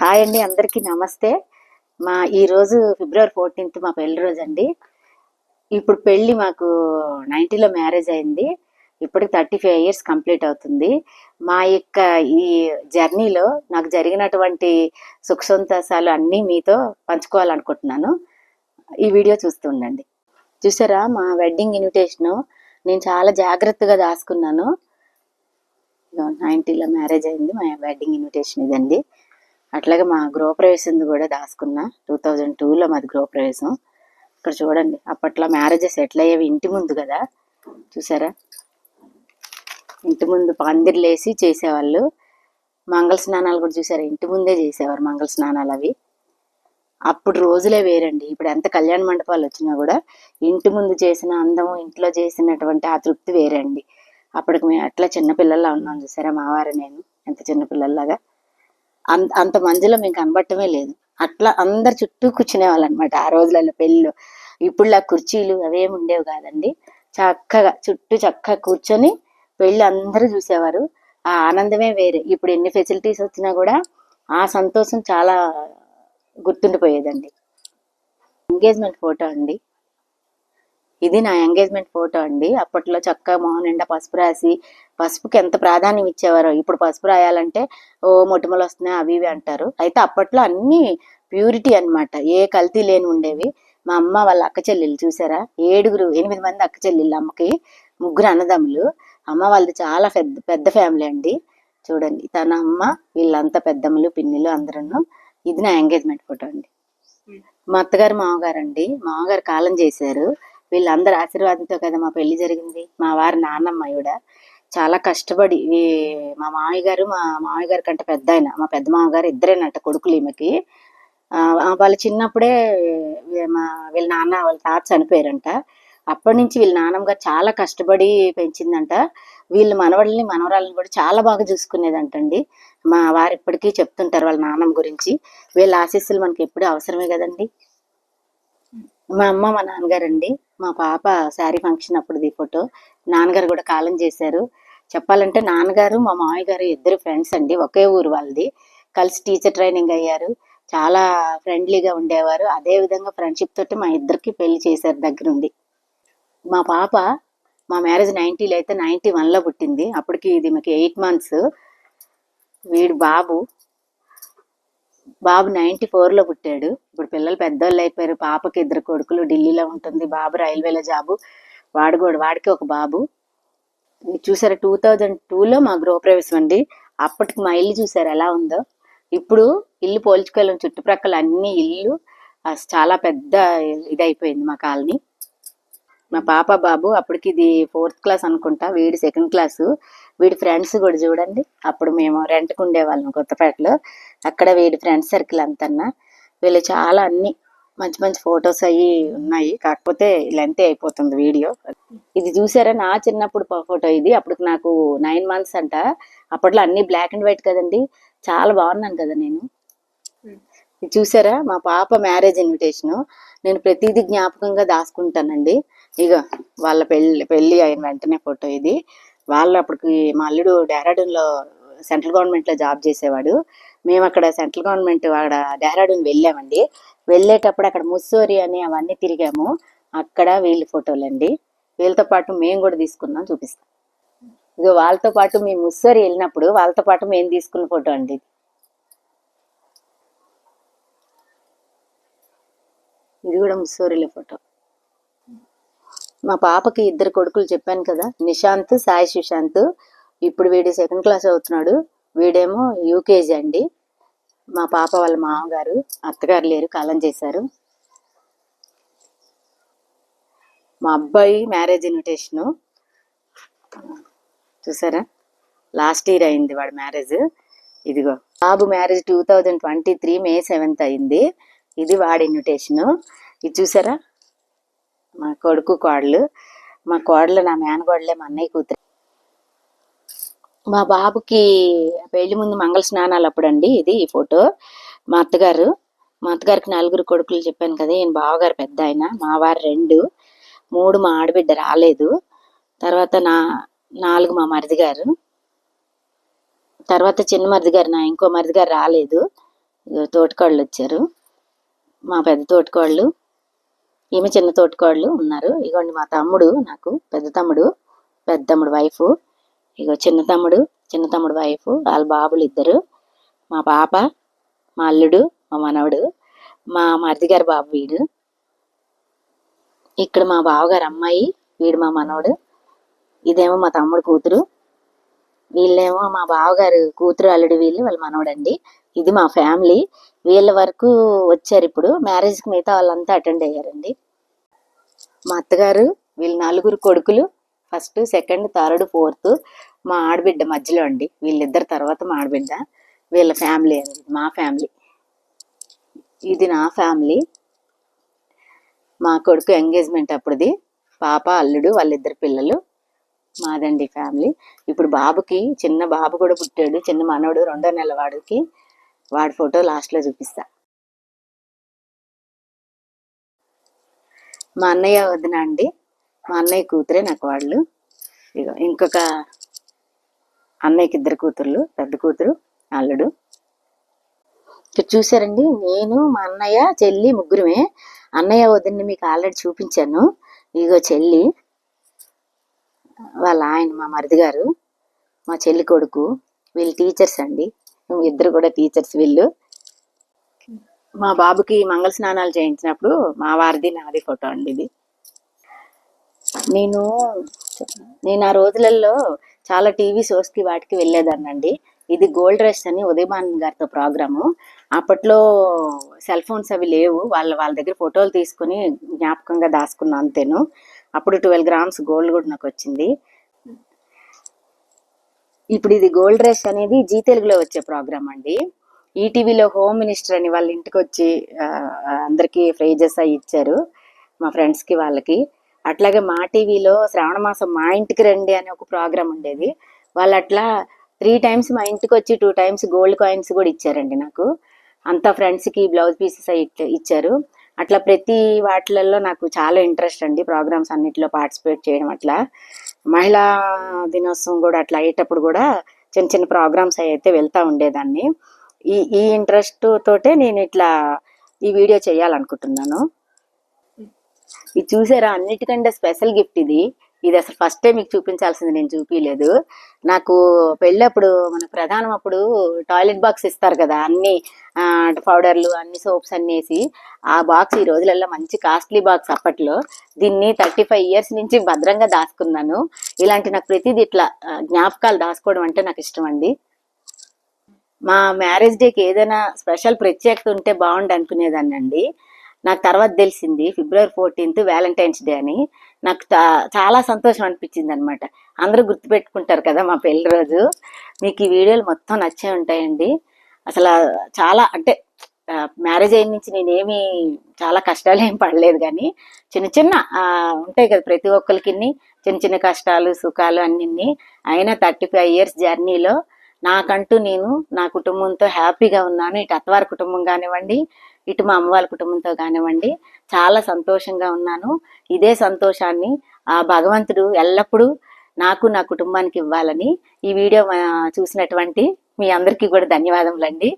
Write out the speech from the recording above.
Hi అండి అందరికీ నమస్తే. మా ఈరోజు ఫిబ్రవరి ఫోర్టీన్త్ మా పెళ్ళి రోజు అండి. ఇప్పుడు పెళ్ళి మాకు నైంటీలో మ్యారేజ్ అయింది. ఇప్పటికి థర్టీ ఫైవ్ ఇయర్స్ కంప్లీట్ అవుతుంది. మా యొక్క ఈ జర్నీలో నాకు జరిగినటువంటి సుఖ సంతోషాలు అన్నీ మీతో పంచుకోవాలనుకుంటున్నాను. ఈ వీడియో చూస్తూ ఉండండి. చూసారా మా వెడ్డింగ్ ఇన్విటేషను నేను చాలా జాగ్రత్తగా దాచుకున్నాను నైంటీలో మ్యారేజ్ అయింది మా వెడ్డింగ్ ఇన్విటేషన్ ఇదండి. అట్లాగే మా గృహప్రవేశం కూడా దాచుకున్నా టూ థౌజండ్ టూలో మాది గృహప్రవేశం. ఇక్కడ చూడండి అప్పట్లో మ్యారేజెస్ ఎట్లా అయ్యేవి ఇంటి ముందు కదా. చూసారా? ఇంటి ముందు పందిర్లేసి చేసేవాళ్ళు. మంగళ స్నానాలు కూడా చూసారా? ఇంటి ముందే చేసేవారు మంగళ స్నానాలు అవి. అప్పుడు రోజులే వేరండి. ఇప్పుడు ఎంత కళ్యాణ మండపాలు వచ్చినా కూడా ఇంటి ముందు చేసిన అందం ఇంట్లో చేసినటువంటి ఆ తృప్తి వేరండి. అప్పటికి మేము అట్లా చిన్నపిల్లల్లా ఉన్నాం చూసారా? మావారు నేను ఎంత చిన్నపిల్లల్లాగా అంత అంత మందిలో మేము కనబడటమే లేదు. అట్లా అందరు చుట్టూ కూర్చునేవాళ్ళు అనమాట ఆ రోజులలో పెళ్ళిలో. ఇప్పుడులా కుర్చీలు అవేమి ఉండేవి కాదండి. చక్కగా చుట్టూ చక్కగా కూర్చొని పెళ్ళి అందరూ చూసేవారు. ఆ ఆనందమే వేరే. ఇప్పుడు ఎన్ని ఫెసిలిటీస్ వచ్చినా కూడా ఆ సంతోషం చాలా గుర్తుండిపోయేదండి. ఎంగేజ్మెంట్ ఫోటో అండి. ఇది నా ఎంగేజ్మెంట్ ఫోటో అండి. అప్పట్లో చక్కగా మొహం నిండా పసుపు రాసి పసుపుకి ఎంత ప్రాధాన్యం ఇచ్చేవారో. ఇప్పుడు పసుపు రాయాలంటే ఓ మొటిమలు వస్తున్నాయి అవి ఇవి అంటారు. అయితే అప్పట్లో అన్ని ప్యూరిటీ అన్నమాట. ఏ కల్తీ లేని ఉండేవి. మా అమ్మ వాళ్ళ అక్క చెల్లెలు చూసారా? ఏడుగురు ఎనిమిది మంది అక్క చెల్లెళ్ళు అమ్మకి ముగ్గురు అన్నదమ్ములు. అమ్మ వాళ్ళది చాలా పెద్ద పెద్ద ఫ్యామిలీ అండి. చూడండి తన అమ్మ వీళ్ళంతా పెద్దమ్మలు పిన్నిలు అందరూ ఇది నా ఎంగేజ్మెంట్ ఫోటో అండి. మా అత్తగారు మామగారు అండి మామగారు కాలం చేశారు. వీళ్ళందరి ఆశీర్వాదంతో కదా మా పెళ్ళి జరిగింది. మా వారి నాన్నమ్మ ఈవిడ చాలా కష్టపడి మా మామయ్య గారు మా మామయ్య గారి కంటే పెద్ద ఆయన మా పెద్ద మామగారు ఇద్దరేనంట కొడుకులు ఈమెకి. వాళ్ళ వాళ్ళు చిన్నప్పుడే మా వీళ్ళ నాన్న వాళ్ళ తాత చనిపోయారంట. అప్పటి నుంచి వీళ్ళ నాన్నమ్మ గారు చాలా కష్టపడి పెంచిందంట. వీళ్ళ మనవళ్ళని మనవరాళ్ళని కూడా చాలా బాగా చూసుకునేదంటండి. మా వారు ఇప్పటికీ చెప్తుంటారు వాళ్ళ నాన్నమ్మ గురించి. వీళ్ళ ఆశీస్సులు మనకి ఎప్పుడూ అవసరమే కదండి. మా అమ్మ మా నాన్నగారు అండి మా పాప శారీ ఫంక్షన్ అప్పుడుది ఫోటో. నాన్నగారు కూడా కాలం చేశారు. చెప్పాలంటే నాన్నగారు మా మామయ్య గారు ఇద్దరు ఫ్రెండ్స్ అండి. ఒకే ఊరు వాళ్ళది. కలిసి టీచర్ ట్రైనింగ్ అయ్యారు. చాలా ఫ్రెండ్లీగా ఉండేవారు. అదే విధంగా ఫ్రెండ్షిప్ తోటి మా ఇద్దరికి పెళ్ళి చేశారు దగ్గరుండి. మా పాప మా మ్యారేజ్ నైన్టీలో అయితే నైన్టీ వన్లో పుట్టింది. అప్పటికి ఇది మాకు ఎయిట్ మంత్స్. వీడు బాబు బాబు నైన్టీ ఫోర్లో పుట్టాడు. ఇప్పుడు పిల్లలు పెద్దోళ్ళు అయిపోయారు. పాపకి ఇద్దరు కొడుకులు. ఢిల్లీలో ఉంటుంది బాబు రైల్వేలో జాబు. వాడు కూడా వాడికి ఒక బాబు. చూసారా టూ థౌజండ్ టూలో మా గృహప్రవేశం అండి. అప్పటికి మా ఇల్లు చూసారు ఎలా ఉందో. ఇప్పుడు ఇల్లు పోల్చుకోలేము చుట్టుప్రక్కల అన్ని ఇల్లు చాలా పెద్ద ఇదైపోయింది మా కాలనీ. మా పాప బాబు అప్పటికి ఇది ఫోర్త్ క్లాస్ అనుకుంటా వీడి సెకండ్ క్లాసు. వీడి ఫ్రెండ్స్ కూడా చూడండి అప్పుడు మేము రెంట్కి ఉండేవాళ్ళం కొత్తపేటలో. అక్కడ వీడి ఫ్రెండ్స్ సర్కిల్ అంతన్నా. వీళ్ళు చాలా అన్ని మంచి మంచి ఫొటోస్ అవి ఉన్నాయి. కాకపోతే లెంతే అయిపోతుంది వీడియో. ఇది చూసారా? నా చిన్నప్పుడు ఫోటో ఇది. అప్పుడు నాకు నైన్ మంత్స్ అంట. అప్పట్లో అన్ని బ్లాక్ అండ్ వైట్ కదండి. చాలా బాగున్నాను కదా నేను. ఇది చూసారా? మా పాప మ్యారేజ్ ఇన్విటేషన్ నేను ప్రతిదీ జ్ఞాపకంగా దాచుకుంటానండి. ఇక వాళ్ళ పెళ్ళి పెళ్ళి అయిన వెంటనే ఫోటో ఇది. వాళ్ళు అప్పటికి మా అల్లుడు డెహ్రాడూన్లో సెంట్రల్ గవర్నమెంట్లో జాబ్ చేసేవాడు. మేము అక్కడ సెంట్రల్ గవర్నమెంట్ అక్కడ డెహ్రాడూన్ వెళ్ళామండి. వెళ్ళేటప్పుడు అక్కడ ముస్సోరి అని అవన్నీ తిరిగాము. అక్కడ వీళ్ళ ఫోటోలు అండి వీళ్ళతో పాటు మేము కూడా తీసుకున్నాం చూపిస్తాం. ఇక వాళ్ళతో పాటు మేము ముస్సోరి వెళ్ళినప్పుడు వాళ్ళతో పాటు మేము తీసుకున్న ఫోటో అండి ఇది కూడా ముస్సోరిలో ఫోటో. మా పాపకి ఇద్దరు కొడుకులు చెప్పాను కదా నిశాంత్ సాయి సుశాంత్. ఇప్పుడు వీడు సెకండ్ క్లాస్ అవుతున్నాడు. వీడేమో యూకేజీ అండి. మా పాప వాళ్ళ మామగారు అత్తగారు లేరు కాలం చేశారు. మా అబ్బాయి మ్యారేజ్ ఇన్విటేషను చూసారా? లాస్ట్ ఇయర్ అయింది వాడి మ్యారేజ్ ఇదిగో బాబు marriage two thousand twenty three May seventh అయింది. ఇది వాడి ఇన్విటేషను ఇది చూసారా? మా కొడుకు కోడలు. మా కోడలు నా మేనగోడలే మా అన్నయ్య కూతురు. మా బాబుకి పెళ్ళి ముందు మంగళ స్నానాలు అప్పుడండి ఇది ఈ ఫోటో. మా అత్తగారు మా అత్తగారికి నలుగురు కొడుకులు చెప్పాను కదా ఈయన బావగారు పెద్ద ఆయన మా వారు రెండు మూడు మా ఆడబిడ్డ రాలేదు. తర్వాత నా నాలుగు మా మరిది గారు తర్వాత చిన్న మరిది గారు నా ఇంకో మరిది గారు రాలేదు తోటకోళ్ళు వచ్చారు. మా పెద్ద తోటకోళ్ళు. ఈమె చిన్న తోటికోళ్ళు ఉన్నారు. ఇగోండి మా తమ్ముడు నాకు పెద్ద తమ్ముడు పెద్ద తమ్ముడు వైఫ్. ఇగో చిన్న తమ్ముడు చిన్న తమ్ముడు వైఫ్ వాళ్ళ బాబులు ఇద్దరు. మా పాప మా అల్లుడు మా మనవడు మా మరిది గారి బాబు వీడు. ఇక్కడ మా బావగారు అమ్మాయి వీడు మా మనవడు. ఇదేమో మా తమ్ముడు కూతురు. వీళ్ళేమో మా బావగారు కూతురు అల్లుడు వీళ్ళు వాళ్ళ మనవడండి. ఇది మా ఫ్యామిలీ. వీళ్ళ వరకు వచ్చారు ఇప్పుడు. మ్యారేజ్కి మిగతా వాళ్ళంతా అటెండ్ అయ్యారండి. మా అత్తగారు వీళ్ళు నలుగురు కొడుకులు. ఫస్ట్ సెకండ్ థర్డ్ ఫోర్త్ మా ఆడబిడ్డ మధ్యలో అండి. వీళ్ళిద్దరు తర్వాత మా ఆడబిడ్డ. వీళ్ళ ఫ్యామిలీ అండి. మా ఫ్యామిలీ. ఇది నా ఫ్యామిలీ. మా కొడుకు ఎంగేజ్మెంట్ అప్పుడుది. పాప అల్లుడు వాళ్ళిద్దరు పిల్లలు. మాదండి ఫ్యామిలీ. ఇప్పుడు బాబుకి చిన్న బాబు కూడా పుట్టాడు చిన్న మనవడు రెండో నెల వాడికి. వాడి ఫోటో లాస్ట్లో చూపిస్తా. మా అన్నయ్య వదిన అండి. మా అన్నయ్య కూతురే నాకు వాళ్ళు. ఇగో ఇంకొక అన్నయ్యకి ఇద్దరు కూతుర్లు పెద్ద కూతురు అల్లుడు. ఇక్కడ చూసారండి నేను మా అన్నయ్య చెల్లి ముగ్గురమే. అన్నయ్య వదిన్ని మీకు ఆల్రెడీ చూపించాను. ఇగో చెల్లి వాళ్ళ ఆయన మా మరిది గారు మా చెల్లి కొడుకు వీళ్ళు టీచర్స్ అండి. ఇద్దరు కూడా టీచర్స్ వీళ్ళు. మా బాబుకి మంగళ స్నానాలు చేయించినప్పుడు మా వారిది నాది ఫోటో అండి ఇది. నేను నేను ఆ రోజులలో చాలా టీవీ షోస్కి వాటికి వెళ్ళేదాన్నండి. ఇది గోల్డ్ రష్ అని ఉదయభాన్ గారితో ప్రోగ్రాము. అప్పట్లో సెల్ ఫోన్స్ అవి లేవు. వాళ్ళ వాళ్ళ దగ్గర ఫోటోలు తీసుకుని జ్ఞాపకంగా దాచుకున్నా అంతేను. అప్పుడు ట్వెల్వ్ గ్రామ్స్ గోల్డ్ కూడా నాకు వచ్చింది. ఇప్పుడు ఇది గోల్డ్ రష్ అనేది జీ తెలుగులో వచ్చే ప్రోగ్రామ్ అండి. ఈటీవీలో హోమ్ మినిస్టర్ అని వాళ్ళ ఇంటికి వచ్చి అందరికీ ఫ్రేజెస్ అవి ఇచ్చారు మా ఫ్రెండ్స్కి వాళ్ళకి. అట్లాగే మా టీవీలో శ్రావణ మాసం మా ఇంటికి రండి అనే ఒక ప్రోగ్రామ్ ఉండేది. వాళ్ళు అట్లా త్రీ టైమ్స్ మా ఇంటికి వచ్చి టూ టైమ్స్ గోల్డ్ కాయిన్స్ కూడా ఇచ్చారండి నాకు. అంతా ఫ్రెండ్స్కి బ్లౌజ్ పీసెస్ ఇచ్చారు. అట్లా ప్రతి వాటిలలో నాకు చాలా ఇంట్రెస్ట్ అండి ప్రోగ్రామ్స్ అన్నిటిలో పార్టిసిపేట్ చేయడం అట్లా. మహిళా దినోత్సవం కూడా అట్లా అయ్యేటప్పుడు కూడా చిన్న చిన్న ప్రోగ్రామ్స్ అయితే వెళ్తూ ఉండేదాన్ని. ఈ ఈ ఇంట్రెస్ట్ తోటే నేను ఇట్లా ఈ వీడియో చేయాలనుకుంటున్నాను. ఇది చూసారా? అన్నిటికంటే స్పెషల్ గిఫ్ట్ ఇది. ఇది అసలు ఫస్ట్ టైం మీకు చూపించాల్సింది నేను చూపించలేదు నాకు పెళ్ళప్పుడు మన ప్రధానం అప్పుడు టాయిలెట్ బాక్స్ ఇస్తారు కదా అన్ని పౌడర్లు అన్ని సోప్స్ అన్ని వేసి ఆ బాక్స్ ఈ రోజులలో మంచి కాస్ట్లీ బాక్స్ అప్పట్లో. దీన్ని థర్టీ ఫైవ్ ఇయర్స్ నుంచి భద్రంగా దాచుకున్నాను. ఇలాంటి నాకు ప్రతిదీ ఇట్లా జ్ఞాపకాలు దాచుకోవడం అంటే నాకు ఇష్టం అండి. మా మ్యారేజ్ డేకి ఏదైనా స్పెషల్ ప్రత్యేకత ఉంటే బాగుండు అనుకునేదాన్ని అండి నాకు తర్వాత తెలిసింది ఫిబ్రవరి ఫోర్టీన్త్ వ్యాలంటైన్స్ డే అని. నాకు చాలా సంతోషం అనిపించింది అనమాట అందరూ గుర్తుపెట్టుకుంటారు కదా మా పెళ్ళి రోజు. మీకు ఈ వీడియోలు మొత్తం నచ్చే ఉంటాయండి. అసలు చాలా అంటే మ్యారేజ్ అయిన నుంచి నేనేమి చాలా కష్టాలు ఏం పడలేదు కానీ చిన్న చిన్న ఉంటాయి కదా ప్రతి ఒక్కరికి చిన్న చిన్న కష్టాలు సుఖాలు అన్ని అయినా థర్టీ ఫైవ్ ఇయర్స్ జర్నీలో నాకంటూ నేను నా కుటుంబంతో హ్యాపీగా ఉన్నాను. ఇటు అత్తవారి కుటుంబం కానివ్వండి ఇటు మా అమ్మవారి కుటుంబంతో కానివ్వండి చాలా సంతోషంగా ఉన్నాను. ఇదే సంతోషాన్ని ఆ భగవంతుడు ఎల్లప్పుడూ నాకు నా కుటుంబానికి ఇవ్వాలని ఈ వీడియో చూసినటువంటి మీ అందరికీ కూడా ధన్యవాదములండి.